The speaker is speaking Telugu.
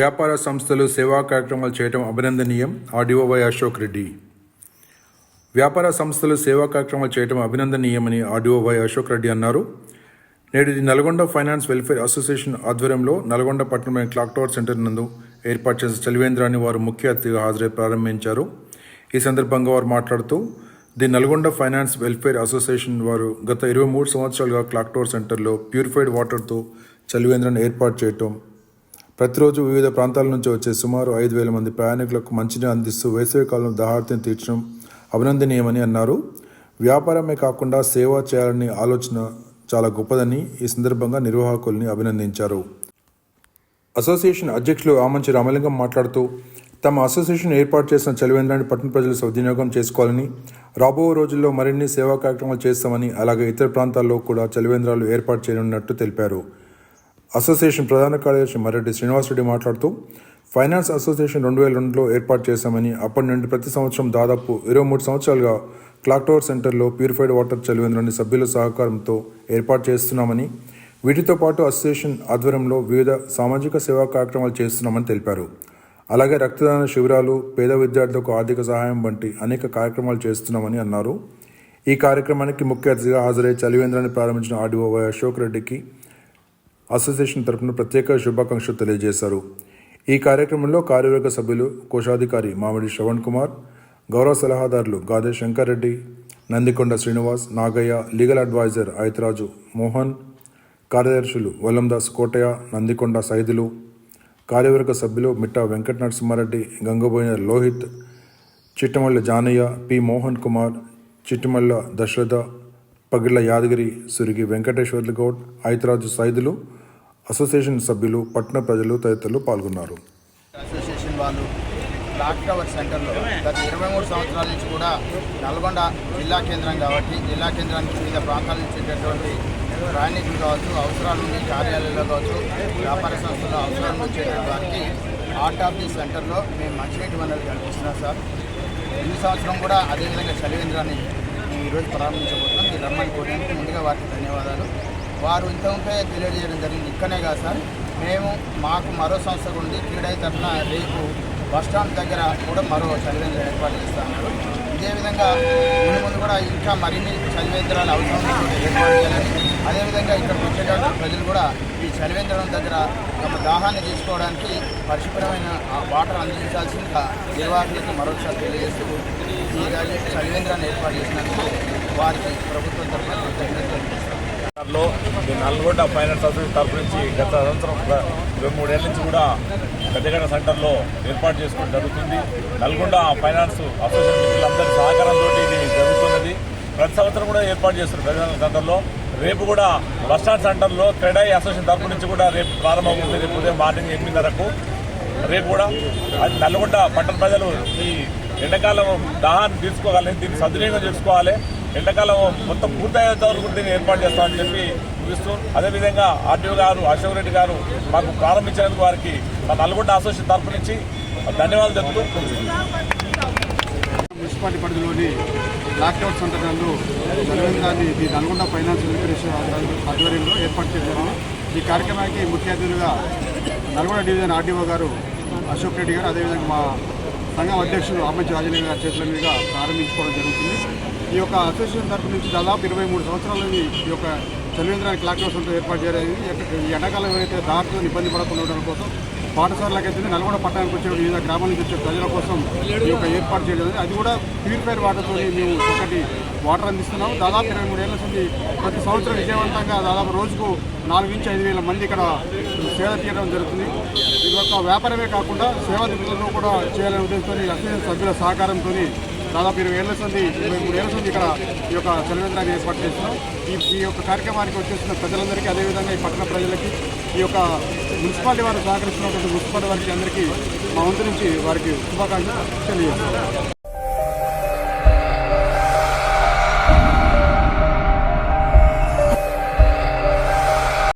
వ్యాపార సంస్థలు సేవా కార్యక్రమాలు చేయడం అభినందనీయం. ఆర్డీఓవై అశోక్ రెడ్డి. వ్యాపార సంస్థలు సేవా కార్యక్రమాలు చేయడం అభినందనీయమని ఆర్డీఓవై అశోక్ రెడ్డి అన్నారు. నేడు ఇది నల్గొండ ఫైనాన్స్ వెల్ఫేర్ అసోసియేషన్ ఆధ్వర్యంలో నల్గొండ పట్టణంలోని క్లాక్ టవర్ సెంటర్ నందు ఏర్పాటు చేసిన చలివేంద్రాన్ని వారు ముఖ్య అతిథిగా హాజరై ప్రారంభించారు. ఈ సందర్భంగా వారు మాట్లాడుతూ the Nalgonda finance welfare association వారు గత ఇరవై మూడు సంవత్సరాలుగా క్లాక్ టవర్ సెంటర్లో ప్యూరిఫైడ్ వాటర్తో చలివేంద్రాన్ని ఏర్పాటు చేయటం ప్రతిరోజు వివిధ ప్రాంతాల నుంచి వచ్చే సుమారు ఐదు వేల మంది ప్రయాణికులకు మంచిని అందిస్తూ వేసవికాలంలో దహార్తిని తీర్చడం అభినందనీయమని అన్నారు. వ్యాపారమే కాకుండా సేవ చేయాలని ఆలోచన చాలా గొప్పదని ఈ సందర్భంగా నిర్వాహకుల్ని అభినందించారు. అసోసియేషన్ అధ్యక్షులు ఆమంచి రామలింగం మాట్లాడుతూ తమ అసోసియేషన్ ఏర్పాటు చేసిన చలివేంద్రాన్ని పట్టణ ప్రజలు సద్వినియోగం చేసుకోవాలని రాబో రోజుల్లో మరిన్ని సేవా కార్యక్రమాలు చేస్తామని అలాగే ఇతర ప్రాంతాల్లో కూడా చలివేంద్రాలు ఏర్పాటు చేయనున్నట్టు తెలిపారు. అసోసియేషన్ ప్రధాన కార్యదర్శి మర్రెడ్డి శ్రీనివాసరెడ్డి మాట్లాడుతూ ఫైనాన్స్ అసోసియేషన్ రెండు వేల రెండులో ఏర్పాటు చేశామని అప్పటి నుండి ప్రతి సంవత్సరం దాదాపు ఇరవై మూడు సంవత్సరాలుగా క్లాక్ టవర్ సెంటర్లో ప్యూరిఫైడ్ వాటర్ చలివేంద్రాన్ని సభ్యుల సహకారంతో ఏర్పాటు చేస్తున్నామని వీటితో పాటు అసోసియేషన్ ఆధ్వర్యంలో వివిధ సామాజిక సేవా కార్యక్రమాలు చేస్తున్నామని తెలిపారు. అలాగే రక్తదాన శిబిరాలు పేద విద్యార్థులకు ఆర్థిక సహాయం వంటి అనేక కార్యక్రమాలు చేస్తున్నామని అన్నారు. ఈ కార్యక్రమానికి ముఖ్య అతిథిగా హాజరై చలివేంద్రాన్ని ప్రారంభించిన ఆర్డీఓ వై అశోక్ రెడ్డికి అసోసియేషన్ తరపున ప్రత్యేక శుభాకాంక్షలు తెలియజేశారు. ఈ కార్యక్రమంలో కార్యవర్గ సభ్యులు కోశాధికారి మామిడి శ్రవణ్ కుమార్ గౌరవ సలహాదారులు గాదే శంకర్ రెడ్డి నందికొండ శ్రీనివాస్ నాగయ్య లీగల్ అడ్వైజర్ ఐతరాజు మోహన్ కార్యదర్శులు వల్లందాస్ కోటయ్య నందికొండ సైదులు కార్యవర్గ సభ్యులు మిట్టా వెంకట నరసింహారెడ్డి గంగబోయిన లోహిత్ చిట్టమల్ల జానయ్య పి మోహన్ కుమార్ చిట్టమల్ల దశరథ పగిళ్ళ యాదగిరి సురిగి వెంకటేశ్వర్లు గౌడ్ ఐతరాజు సైదులు అసోసియేషన్ సభ్యులు పట్టణ ప్రజలు తదితరులు పాల్గొన్నారు. అసోసియేషన్ వాళ్ళు క్లాక్ టవర్ సెంటర్లో గత ఇరవై మూడు సంవత్సరాల నుంచి కూడా నల్గొండ జిల్లా కేంద్రం కాబట్టి జిల్లా కేంద్రానికి వివిధ ప్రాంతాల నుంచి వచ్చేటటువంటి ప్రయాణికులు కావచ్చు అవసరాలు ఉండే కార్యాలయాల్లో కావచ్చు వ్యాపార సంస్థల అవసరాలు నుంచి వచ్చేటటువంటి వారికి ఆర్ట్ ఆఫ్ ది సెంటర్లో మేము మంచినీటి వనరులు కల్పిస్తున్నాం సార్. ఈ సంవత్సరం కూడా అదేవిధంగా చలివేంద్రాన్ని ఈరోజు ప్రారంభించబోతున్నాం. మీరు రమ్మని కోరినందుకు ముందుగా వారికి ధన్యవాదాలు. వారు ఇంతకుముందే తెలియజేయడం జరిగింది. ఇక్కడనే కాదు సార్ మేము మాకు మరో సంస్థ ఉంది. క్రీడై తరఫున రేపు బస్ స్టాండ్ దగ్గర కూడా మరో చలివేంద్రం ఏర్పాటు చేస్తున్నారు. ఇదే విధంగా ముందు ముందు కూడా ఇంకా మరిన్ని చదివేంద్రాలు అవసరం ఏర్పాటు చేయాలని. అదేవిధంగా ఇక్కడ వచ్చేటటువంటి ప్రజలు కూడా ఈ చలివేంద్రం దగ్గర తమ దాహాన్ని తీసుకోవడానికి పరిశుభ్రమైన ఆ వాటర్ అందించాల్సిందిగా నిర్వాహకులకు మరొకసారి తెలియజేస్తూ ఈ చలివేంద్రాన్ని ఏర్పాటు చేసినందుకు వారికి ప్రభుత్వం తరఫున కృతజ్ఞతలు తెలియజేస్తాం లో నల్గొండ ఫైనాన్స్ అసోసియేషన్ తరఫు నుంచి గత సంవత్సరం ప్ర- ఇరవై మూడేళ్ళ నుంచి కూడా పెద్దగడ సెంటర్లో ఏర్పాటు చేసుకోవడం జరుగుతుంది. నల్గొండ ఫైనాన్స్ అసోసియేషన్ మిత్రులందరి సహకారంతో ఇది జరుగుతున్నది. ప్రతి సంవత్సరం కూడా ఏర్పాటు చేస్తున్నారు పెద్దగడ సెంటర్లో. రేపు కూడా బస్టాండ్ సెంటర్లో క్రెడై అసోసియేషన్ తరఫు నుంచి కూడా రేపు ప్రారంభమవుతుంది. రేపు ఉదయం మార్నింగ్ ఎనిమిదిన్నరకు. రేపు కూడా అది నల్గొండ పట్టణ ప్రజలు ఈ ఎండాకాలం దాహాన్ని తీసుకోవాలి దీన్ని సద్వినియోగం చేసుకోవాలి. ఎండాకాలం మొత్తం పూర్తయ్యేంత వరకు దీన్ని ఏర్పాటు చేస్తామని చెప్పి చూపిస్తూ అదేవిధంగా ఆర్టీఓ గారు అశోక్ రెడ్డి గారు మాకు ప్రారంభించినందుకు వారికి మా నల్గొండ అసోసియేషన్ తరఫు నుంచి ధన్యవాదాలు తెలుపుతూ మున్సిపాలిటీ పరిధిలోని లాక్డౌన్ సందర్భంలో నందు ఈ నల్గొండ ఫైనాన్స్ కార్పొరేషన్ ఆధ్వర్యంలో ఏర్పాటు చేశారు ఈ కార్యక్రమానికి ముఖ్య అతిథులుగా నల్గొండ డివిజన్ ఆర్డీఓ గారు అశోక్ రెడ్డి గారు అదేవిధంగా మా సంఘం అధ్యక్షులు అమ్మంచి రాజలీల గారి చేతుల మీదుగా ప్రారంభించుకోవడం జరుగుతుంది. ఈ యొక్క అసోసియేషన్ తరఫు నుంచి దాదాపు ఇరవై మూడు సంవత్సరాలని ఈ యొక్క చలివేంద్రానికి లాక్డౌన్ ఏర్పాటు చేయడం ఈ ఎండాకాలం ఎవరైతే దారితో ఇబ్బంది పడకుండా ఉండడం కోసం పాఠశాలకైతే నల్గొండ పట్టణానికి వచ్చే వివిధ గ్రామాల నుంచి వచ్చే ప్రజల కోసం ఈ యొక్క ఏర్పాటు చేయడం అది కూడా ప్యూరిఫైర్ వాటర్తో మేము ఒకటి వాటర్ అందిస్తున్నాం. దాదాపు ఇరవై మూడు ఏళ్ళ నుంచి ప్రతి సంవత్సరం విజయవంతంగా దాదాపు రోజుకు నాలుగు నుంచి ఐదు వేల మంది ఇక్కడ సేవ తీయడం జరుగుతుంది. యొక్క ఒక వ్యాపారమే కాకుండా సేవా నిధులను కూడా చేయాలనే ఉద్దేశంతో అసోసియేషన్ సభ్యుల సహకారంతో దాదాపు ఇరవై ఏళ్ళ సంది ఇరవై మూడు ఏళ్ళ సంది ఇక్కడ ఈ యొక్క చలివేంద్రాన్ని ఏర్పాటు చేస్తున్నాం. ఈ ఈ యొక్క కార్యక్రమానికి వచ్చేసిన ప్రజలందరికీ అదేవిధంగా ఈ పట్టణ ప్రజలకి ఈ యొక్క మున్సిపాలిటీ వారు సహకరిస్తున్నటువంటి మున్సిపాలిటీ వారికి అందరికీ మా వంతు నుంచి వారికి శుభాకాంక్షలు తెలియజేస్తున్నాం.